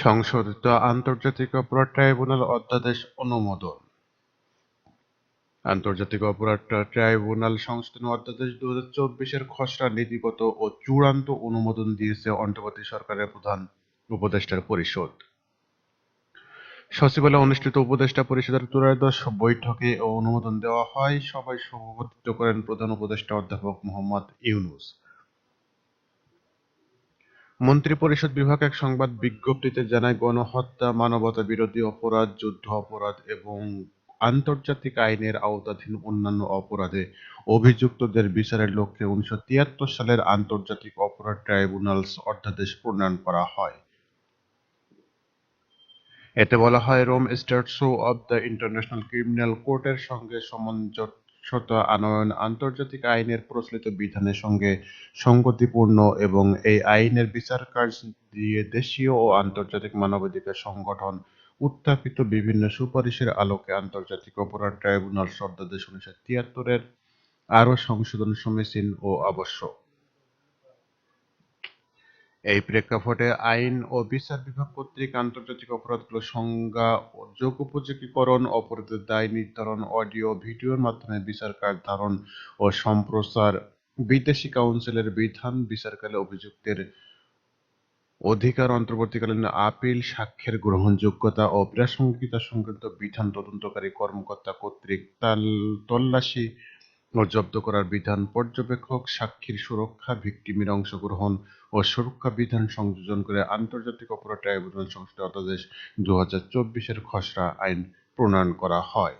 সংশোধিত আন্তর্জাতিক অপরাধ ট্রাইব্যুনাল অধ্যাদেশ অনুমোদন। আন্তর্জাতিক অপরাধ ট্রাইব্যুনাল সংশোধন অধ্যাদেশ দু হাজার চব্বিশের খসড়া নীতিগত ও চূড়ান্ত অনুমোদন দিয়েছে অন্তর্বর্তী সরকারের প্রধান উপদেষ্টার পরিষদ। সচিবালয়ে অনুষ্ঠিত উপদেষ্টা পরিষদের ত্রয়োদশ বৈঠকে অনুমোদন দেওয়া হয়। সভায় সভাপতিত্ব করেন প্রধান উপদেষ্টা অধ্যাপক মোহাম্মদ ইউনূস। মন্ত্রিপরিষদ বিভাগ এক সংবাদ বিজ্ঞপ্তিতে জানায়, গণহত্যা, মানবতা বিরোধী অপরাধ, যুদ্ধ অপরাধ এবং আন্তর্জাতিক আইনের আওতাধীন অন্যান্য অপরাধে অভিযুক্তদের বিচারের লক্ষ্যে উনিশশো তিয়াত্তর সালের আন্তর্জাতিক অপরাধ ট্রাইব্যুনালস অধ্যাদেশ প্রণয়ন করা হয়। এতে বলা হয়, Rome statute of the international criminal কোর্টের সঙ্গে সামঞ্জস্যতা আনয়ন আন্তর্জাতিক আইনের প্রচলিত বিধানের সঙ্গে সঙ্গতিপূর্ণ এবং এই আইনের বিচার কাজ দিয়ে দেশীয় ও আন্তর্জাতিক মানবাধিকার সংগঠন উত্থাপিত বিভিন্ন সুপারিশের আলোকে আন্তর্জাতিক অপরাধ ট্রাইব্যুনাল শব্দাদেশ উনিশশো তিয়াত্তরের আরও সংশোধন সমীচীন ও আবশ্যক। এই প্রেক্ষাপটে আইন ও বিচার বিভাগ কর্তৃক আন্তর্জাতিক অপরাধগুলো সংজ্ঞা ও যোগোপযোগীকরণ অপরাধের দায় নির্ধারণ, অডিও, ভিডিওর মাধ্যমে বিচার ধারণ ও সম্প্রচার, বিদেশি কাউন্সিলের বিধান, বিচারকালে অভিযুক্তের অধিকার, অন্তর্বর্তীকালীন আপিল, সাক্ষ্যের গ্রহণযোগ্যতা ও প্রাসঙ্গিকতা সংক্রান্ত বিধান তদন্তকারী কর্মকর্তা কর্তৃক তাল- তল্লাশি ও জব্দ করার বিধান পর্যবেক্ষক, সাক্ষীর সুরক্ষা ভিক্টিমের অংশগ্রহণ ও সুরক্ষা বিধান সংযোজন করে আন্তর্জাতিক অপরাধ ট্রাইব্যুনাল সংস্থা অধ্যাদেশ দু হাজার চব্বিশের খসড়া আইন প্রণয়ন করা হয়।